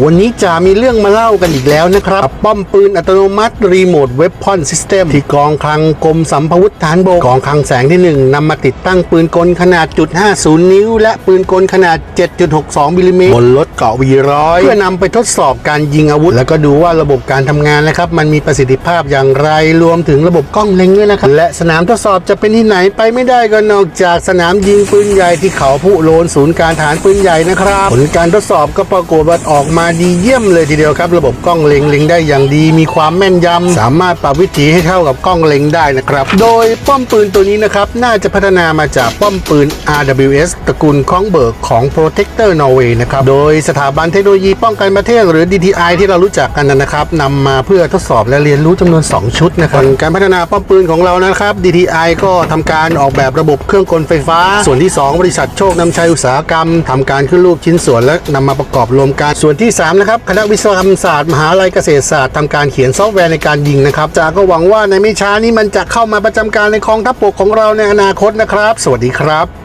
วันนี้จะมีเรื่องมาเล่ากันอีกแล้วนะครับกับป้อมปืนอัตโนมัติรีโมทเว p พอนซิสเต็มที่กองคลังกรมสัมภวุธฐานบกกองคลังแสงที่ 1นำมาติดตั้งปืนกลขนาดจุด50 นิ้ว และปืนกลขนาด 7.62มิลลิเมตรบนรถเกาะวีร้อยเพื่อนำไปทดสอบการยิงอาวุธ แล้วก็ดูว่าระบบการทำงานนะครับ มันมีประสิทธิภาพอย่างไรรวมถึงระบบกล้องเล็งด้วยนะครับ และสนามทดสอบจะเป็นที่ไหนไปไม่ได้ก็นอกจากสนามยิงปืนใหญ่ที่เขาผู้โลนศูนย์การฐานปืนใหญ่นะครับผลการทดสอบก็ปรากฏว่าออกมาาดีเยี่ยมเลยทีเดียวครับ ระบบกล้องเล็งเล็งได้อย่างดี มีความแม่นยำสามารถปรับวิถีให้เท่ากับกล้องเล็งได้นะครับ โดยป้อมปืนตัวนี้นะครับ น่าจะพัฒนามาจากป้อมปืน RWS ตระกูลคองเบิร์กของ Protector Norway นะครับ โดยสถาบันเทคโนโลยีป้องกันประเทศหรือ DTI ที่เรารู้จักกันนะครับนำมาเพื่อทดสอบและเรียนรู้จำนวน 2 ชุดนะครับการพัฒนาป้อมปืนของเรานะครับ DTI ก็ทำการออกแบบระบบเครื่องกลไฟฟ้า ส่วนที่ 2 บริษัทโชคนำชัยอุตสาหกรรมทำการขึ้นรูปชิ้นส่วนและนำมาประกอบรวมกันส่วนที่3นะครับคณะวิศวกรรมศาสตร์มหาลัยเกษตรศาสตร์ทำการเขียนซอฟต์แวร์ในการยิงนะครับจาก็หวังว่าในไม่ช้านี้มันจะเข้ามาประจำการในกองทัพบกของเราในอนาคตนะครับ สวัสดีครับ